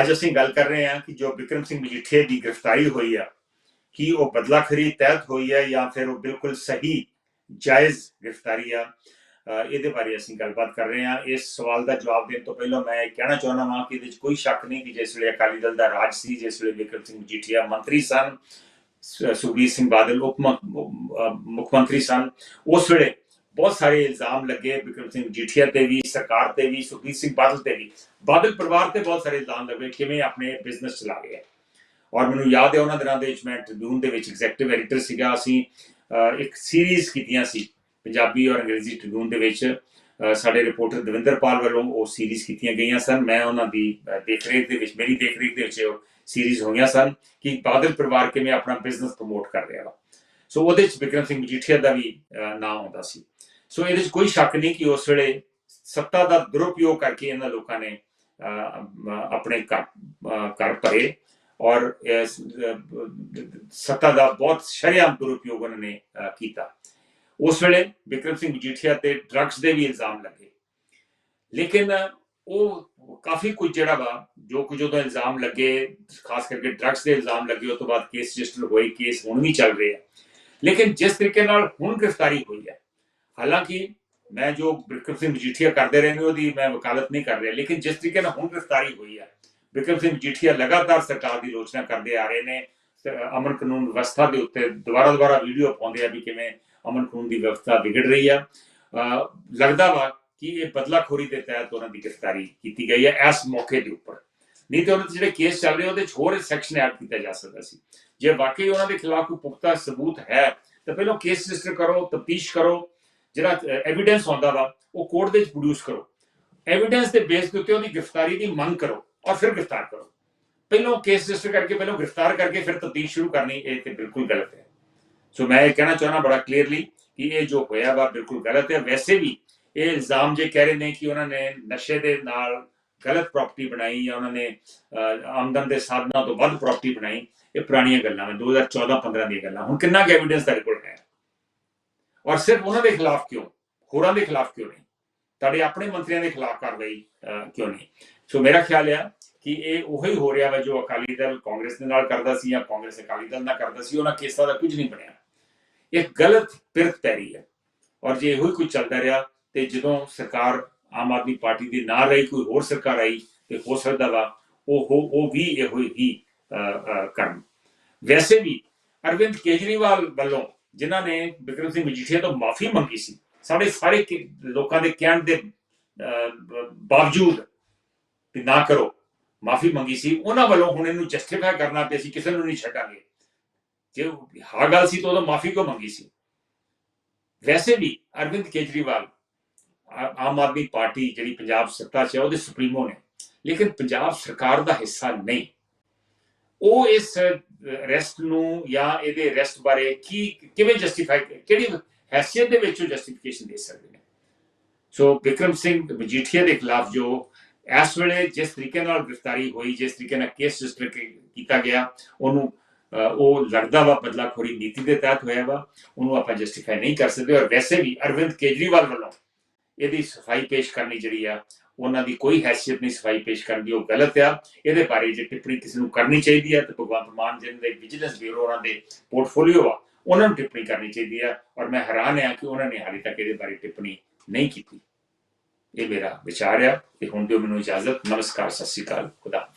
ਅੱਜ ਅਸੀਂ ਗੱਲ ਕਰ ਰਹੇ ਹਾਂ ਕਿ ਜੋ ਵਿਕਰਮ ਸਿੰਘ ਮਜੀਠੀਆ ਦੀ ਗ੍ਰਿਫਤਾਰੀ ਹੋਈ ਆ, ਕੀ ਉਹ ਬਦਲਾ ਖਰੀ ਤਹਿਤ ਹੋਈ ਹੈ ਜਾਂ ਫਿਰ ਉਹ ਬਿਲਕੁਲ ਸਹੀ ਜਾਇਜ਼ ਗ੍ਰਿਫਤਾਰੀ ਆ ਇਹਦੇ ਬਾਰੇ ਅਸੀਂ ਗੱਲਬਾਤ ਕਰ ਰਹੇ ਹਾਂ। ਇਸ ਸਵਾਲ ਦਾ ਜਵਾਬ ਦੇਣ ਤੋਂ ਪਹਿਲਾਂ ਮੈਂ ਇਹ ਕਹਿਣਾ ਚਾਹੁੰਦਾ ਹਾਂ ਕਿ ਇਹਦੇ ਵਿੱਚ ਕੋਈ ਸ਼ੱਕ ਨਹੀਂ ਕਿ ਜਿਸ ਵੇਲੇ ਅਕਾਲੀ ਦਲ ਦਾ ਰਾਜ ਸੀ, ਜਿਸ ਵੇਲੇ ਵਿਕਰਮ ਸਿੰਘ ਮਜੀਠੀਆ ਮੰਤਰੀ ਸਨ ਸੁਖਬੀਰ ਸਿੰਘ ਬਾਦਲ ਉਪ ਮੁੱਖ ਮੰਤਰੀ ਸਨ, ਉਸ ਵੇਲੇ ਬਹੁਤ ਸਾਰੇ ਇਲਜ਼ਾਮ ਲੱਗੇ ਬਿਕਰਮ ਸਿੰਘ ਜੀਠੀਆ ਤੇ ਵੀ ਸਰਕਾਰ ਤੇ ਵੀ ਸੁਖਬੀਰ ਸਿੰਘ ਬਾਦਲ ਤੇ ਵੀ। ਬਾਦਲ ਪਰਿਵਾਰ ਤੇ ਬਹੁਤ ਸਾਰੇ ਇਲਜ਼ਾਮ ਲੱਗੇ ਕਿਵੇਂ ਆਪਣੇ ਬਿਜ਼ਨਸ ਚਲਾ ਗਏ ਔਰ ਮੈਨੂੰ ਯਾਦ ਹੈ ਉਹਨਾਂ ਦਿਨਾਂ ਦੇ ਵਿੱਚ ਮੈਂ ਟ੍ਰਿਬਿਊਨ ਦੇ ਵਿੱਚ ਐਗਜ਼ੈਕਟਿਵ ਐਡੀਟਰ ਸੀਗਾ। ਅਸੀਂ ਇੱਕ ਸੀਰੀਜ਼ ਕੀਤੀਆਂ ਸੀ ਪੰਜਾਬੀ ਔਰ ਅੰਗਰੇਜ਼ੀ ਟ੍ਰਿਬਿਊਨ ਦੇ ਵਿੱਚ। ਸਾਡੇ ਰਿਪੋਰਟਰ ਦਵਿੰਦਰ ਪਾਲ ਵੱਲੋਂ ਉਹ ਸੀਰੀਜ਼ ਕੀਤੀਆਂ ਗਈਆਂ ਸਨ। ਮੈਂ ਉਹਨਾਂ ਦੀ ਅਹ, ਦੇਖਰੇਖ ਦੇ ਵਿੱਚ ਮੇਰੀ ਦੇਖਰੇਖ ਦੇ ਵਿੱਚ ਉਹ ਸੀਰੀਜ਼ ਹੋਈਆਂ ਸਨ ਕਿ ਬਾਦਲ ਪਰਿਵਾਰ ਕਿਵੇਂ ਆਪਣਾ ਬਿਜ਼ਨਸ ਪ੍ਰਮੋਟ ਕਰ ਰਿਹਾ ਵਾ। ਸੋ ਉਹਦੇ ਚ ਬਿਕਰਮ ਸਿੰਘ ਮਜੀਠੀਆ ਦਾ ਵੀ ਅਹ, ਨਾਮ ਆਉਂਦਾ ਸੀ। ਸੋ ਇਹਦੇ ਵਿੱਚ ਕੋਈ ਸ਼ੱਕ ਨਹੀਂ ਕਿ ਉਸ ਵੇਲੇ ਸੱਤਾ ਦਾ ਦੁਰਉਪਯੋਗ ਕਰਕੇ ਇਹਨਾਂ ਲੋਕਾਂ ਨੇ ਆਪਣੇ ਘਰ ਭਰੇ ਔਰ ਸੱਤਾ ਦਾ ਬਹੁਤ ਸ਼ਰੇਆਮ ਦੁਰਉਪਯੋਗ ਉਹਨਾਂ ਨੇ ਕੀਤਾ। ਉਸ ਵੇਲੇ ਵਿਕਰਮ ਸਿੰਘ ਮਜੀਠੀਆ ਤੇ ਡਰੱਗਸ ਦੇ ਵੀ ਇਲਜ਼ਾਮ ਲੱਗੇ। ਲੇਕਿਨ ਉਹ ਕਾਫੀ ਕੁਝ ਜਿਹੜਾ ਵਾ ਜੋ ਕੁਝ ਉਹਦਾ ਇਲਜ਼ਾਮ ਲੱਗੇ ਖਾਸ ਕਰਕੇ ਡਰੱਗਸ ਦੇ ਇਲਜ਼ਾਮ ਲੱਗੇ ਉਸ ਤੋਂ ਬਾਅਦ ਕੇਸ ਰਜਿਸਟਰ ਹੋਏ ਕੇਸ ਹੁਣ ਵੀ ਚੱਲ ਰਹੇ ਆ। ਲੇਕਿਨ ਜਿਸ ਤਰੀਕੇ ਨਾਲ ਹੁਣ ਗ੍ਰਿਫਤਾਰੀ ਹੋਈ ਹੈ, ਹਾਲਾਂਕਿ ਮੈਂ ਜੋ ਵਿਕਰਮ ਸਿੰਘ ਮਜੀਠੀਆ ਕਰਦੇ ਰਹਿੰਦੇ, ਉਹਦੀ ਮੈਂ ਵਕਾਲਤ ਨਹੀਂ ਕਰ ਰਿਹਾ, ਲੇਕਿਨ ਜਿਸ ਤਰੀਕੇ ਨਾਲ ਹੁਣ ਗ੍ਰਿਫਤਾਰੀ ਹੋਈ ਹੈ ਵਿਕਰਮ ਸਿੰਘ ਮਜੀਠੀਆ ਲਗਾਤਾਰ ਸਰਕਾਰ ਦੀ ਆਲੋਚਨਾ ਕਰਦੇ ਆ ਰਹੇ ਨੇ ਅਮਨ ਕਾਨੂੰਨ ਵਿਵਸਥਾ ਦੇ ਉੱਤੇ ਦੁਬਾਰਾ ਦੁਬਾਰਾ ਵੀਡੀਓ ਪਾਉਂਦੇ ਆ ਵੀ ਕਿਵੇਂ ਅਮਨ ਕਾਨੂੰਨ ਦੀ ਵਿਵਸਥਾ ਵਿਗੜ ਰਹੀ ਆ। ਲੱਗਦਾ ਵਾ ਕਿ ਇਹ ਬਦਲਾਖੋਰੀ ਦੇ ਤਹਿਤ ਉਹਨਾਂ ਦੀ ਗ੍ਰਿਫਤਾਰੀ ਕੀਤੀ ਗਈ ਹੈ ਇਸ ਮੌਕੇ ਦੇ ਉੱਪਰ। ਨਹੀਂ ਤੇ ਉਹਨਾਂ ਜਿਹੜੇ ਕੇਸ ਚੱਲ ਰਹੇ ਉਹਦੇ 'ਚ ਹੋਰ ਸੈਕਸ਼ਨ ਐਡ ਕੀਤਾ ਜਾ ਸਕਦਾ ਸੀ। ਜੇ ਵਾਕਈ ਉਹਨਾਂ ਦੇ ਖਿਲਾਫ ਕੋਈ ਪੁਖਤਾ ਸਬੂਤ ਹੈ, ਤਾਂ ਪਹਿਲਾਂ ਕੇਸ ਰਜਿਸਟਰ ਕਰੋ, ਤਫਤੀਸ਼ ਕਰੋ, ਜਿਹੜਾ ਐਵੀਡੈਂਸ ਆਉਂਦਾ ਵਾ, ਉਹ ਕੋਰਟ ਦੇ ਵਿੱਚ ਪ੍ਰੋਡਿਊਸ ਕਰੋ। ਐਵੀਡੈਂਸ ਦੇ ਬੇਸ ਦੇ ਉਹਦੀ ਗ੍ਰਿਫਤਾਰੀ ਦੀ ਮੰਗ ਕਰੋ ਔਰ ਫਿਰ ਗ੍ਰਿਫਤਾਰ ਕਰੋ। ਪਹਿਲਾਂ ਕੇਸ ਰਜਿਸਟਰ ਕਰਕੇ, ਪਹਿਲਾਂ ਗ੍ਰਿਫਤਾਰ ਕਰਕੇ ਫਿਰ ਤਫਤੀਸ਼ ਸ਼ੁਰੂ ਕਰਨੀ, ਇਹ ਤੇ ਬਿਲਕੁਲ ਗਲਤ ਹੈ। ਸੋ ਮੈਂ ਇਹ ਕਹਿਣਾ ਚਾਹਣਾ ਬੜਾ ਕਲੀਅਰਲੀ ਕਿ ਇਹ ਜੋ ਹੋਇਆ ਵਾ ਬਿਲਕੁਲ ਗਲਤ ਹੈ। ਵੈਸੇ ਵੀ ਇਹ ਇਲਜ਼ਾਮ ਜੇ ਕਹਿ ਰਹੇ ਨੇ ਕਿ ਉਹਨਾਂ ਨੇ ਨਸ਼ੇ ਦੇ ਨਾਲ ਗਲਤ ਪ੍ਰਾਪਰਟੀ ਬਣਾਈ ਜਾਂ ਉਹਨਾਂ ਨੇ ਆਮਦਨ ਦੇ ਸਾਧਨਾਂ ਤੋਂ ਵੱਧ ਪ੍ਰਾਪਰਟੀ ਬਣਾਈ, ਇਹ ਪੁਰਾਣੀਆਂ ਗੱਲਾਂ ਨੇ 2014-15 ਦੀਆਂ ਗੱਲਾਂ। ਹੁਣ ਕਿੰਨਾ ਕੁ ਐਵੀਡੈਂਸ ਤੁਹਾਡੇ ਕੋਲ ਹੈ? ਔਰ ਸਿਰਫ ਉਹਨਾਂ ਦੇ ਖਿਲਾਫ ਕਿਉਂ? ਹੋਰਾਂ ਦੇ ਖਿਲਾਫ ਕਿਉਂ ਨਹੀਂ? ਤੁਹਾਡੇ ਆਪਣੇ ਮੰਤਰੀਆਂ ਦੇ ਖਿਲਾਫ ਕਾਰਵਾਈ ਕਿਉਂ ਨਹੀਂ? ਸੋ ਮੇਰਾ ਖਿਆਲ ਆ ਕਿ ਇਹ ਉਹੀ ਹੋ ਰਿਹਾ ਵਾ ਜੋ ਅਕਾਲੀ ਦਲ ਕਾਂਗਰਸ ਦੇ ਨਾਲ ਕਰਦਾ ਸੀ ਜਾਂ ਕਾਂਗਰਸ ਅਕਾਲੀ ਦਲ ਨਾਲ ਕਰਦਾ ਸੀ, ਉਹਨਾਂ ਕੇਸਾਂ ਦਾ ਕੁਝ ਨਹੀਂ ਬਣਿਆ। ਇਹ ਗਲਤ ਪਿਰਤ ਪੈ ਰਹੀ ਹੈ। ਔਰ ਜੇ ਇਹੋ ਹੀ ਕੁਝ ਚੱਲਦਾ ਰਿਹਾ ਤੇ ਜਦੋਂ ਸਰਕਾਰ ਆਮ ਆਦਮੀ ਪਾਰਟੀ ਦੀ ਨਾ ਰਹੀ, ਕੋਈ ਹੋਰ ਸਰਕਾਰ ਆਈ ਤੇ ਹੋ ਸਕਦਾ ਵਾ, ਉਹ ਉਹ- ਵੀ ਇਹੋ ਹੀ ਕਰਨ। ਵੈਸੇ ਵੀ ਅਰਵਿੰਦ ਕੇਜਰੀਵਾਲ ਵੱਲੋਂ ਜਿਨ੍ਹਾਂ ਨੇ ਵਿਕਰਮ ਸਿੰਘ ਮਜੀਠੀਆ ਤੋਂ ਮਾਫੀ ਮੰਗੀ ਸੀ, ਸਾਡੇ ਸਾਰੇ ਲੋਕਾਂ ਦੇ ਕਹਿਣ ਦੇ ਬਾਵਜੂਦ ਕਿ ਨਾ ਕਰੋ, ਮਾਫੀ ਮੰਗੀ ਸੀ, ਉਹਨਾਂ ਵੱਲੋਂ ਹੁਣ ਇਹਨੂੰ ਜਸਟੀਫਾਈ ਕਰਨਾ ਪਿਆ ਸੀ, ਕਿਸੇ ਨੂੰ ਨਹੀਂ ਛੱਡਾਂਗੇ। ਜੇ ਹਾਂ ਗੱਲ ਸੀ ਤਾਂ ਉਹਦਾ ਮਾਫੀ ਕਿਉਂ ਮੰਗੀ ਸੀ? ਵੈਸੇ ਵੀ ਅਰਵਿੰਦ ਕੇਜਰੀਵਾਲ ਆਮ ਆਦਮੀ ਪਾਰਟੀ ਜਿਹੜੀ ਪੰਜਾਬ ਸੱਤਾ 'ਚ ਹੈ, ਉਹਦੇ ਸੁਪਰੀਮੋ ਨੇ। ਲੇਕਿਨ ਪੰਜਾਬ ਸਰਕਾਰ ਦਾ ਹਿੱਸਾ ਨਹੀਂ। ਉਹ ਇਸ ਰੈਸਟ ਨੂੰ ਜਾਂ ਇਹਦੇ ਰੈਸਟ ਬਾਰੇ ਕੀ, ਕਿਵੇਂ ਜਸਟੀਫਾਈ ਕਿਹੜੀ ਹੈਸੀਅਤ ਦੇ ਵਿੱਚ ਉਹ ਜਸਟੀਫਿਕੇਸ਼ਨ ਦੇ ਸਕਦੇ ਨੇ? ਸੋ ਵਿਕਰਮ ਸਿੰਘ ਮਜੀਠੀਆ ਦੇ ਖਿਲਾਫ ਜੋ ਇਸ ਵੇਲੇ ਜਿਸ ਤਰੀਕੇ ਨਾਲ ਗ੍ਰਿਫਤਾਰੀ ਹੋਈ, ਜਿਸ ਤਰੀਕੇ ਨਾਲ ਕੇਸ ਰਜਿਸਟਰ ਕੀਤਾ ਗਿਆ, ਉਹਨੂੰ ਉਹ ਲੱਗਦਾ ਵਾ, ਬਦਲਾਖੋਰੀ ਨੀਤੀ ਦੇ ਤਹਿਤ ਹੋਇਆ ਵਾ, ਉਹਨੂੰ ਆਪਾਂ ਜਸਟੀਫਾਈ ਨਹੀਂ ਕਰ ਸਕਦੇ। ਔਰ ਵੈਸੇ ਵੀ ਅਰਵਿੰਦ ਕੇਜਰੀਵਾਲ ਵੱਲੋਂ ਇਹਦੀ ਸਫ਼ਾਈ ਪੇਸ਼ ਕਰਨੀ ਜਿਹੜੀ ਆ, ਉਹਨਾਂ ਦੀ ਕੋਈ ਹੈਸੀਅਤ ਨਹੀਂ ਸਫ਼ਾਈ ਪੇਸ਼ ਕਰਨ ਦੀ, ਉਹ ਗਲਤ ਆ। ਇਹਦੇ ਬਾਰੇ ਜੇ ਟਿੱਪਣੀ ਕਿਸੇ ਨੂੰ ਕਰਨੀ ਚਾਹੀਦੀ ਆ, ਤੇ ਭਗਵੰਤ ਮਾਨ ਜਿਹਨਾਂ ਦੇ ਵਿਜੀਲੈਂਸ ਬਿਊਰੋ ਉਹਨਾਂ ਦੇ ਪੋਰਟਫੋਲੀਓ ਆ, ਉਹਨਾਂ ਨੂੰ ਟਿੱਪਣੀ ਕਰਨੀ ਚਾਹੀਦੀ ਆ, ਔਰ ਮੈਂ ਹੈਰਾਨ ਆ ਕਿ ਉਹਨਾਂ ਨੇ ਹਾਲੇ ਤੱਕ ਇਹਦੇ ਬਾਰੇ ਟਿੱਪਣੀ ਨਹੀਂ ਕੀਤੀ। ਇਹ ਮੇਰਾ ਵਿਚਾਰ ਆ, ਤੇ ਹੁਣ ਦਿਓ ਮੈਨੂੰ ਇਜਾਜ਼ਤ। ਨਮਸਕਾਰ, ਸਤਿ ਸ਼੍ਰੀ ਅਕਾਲ। ਖੁਦਾ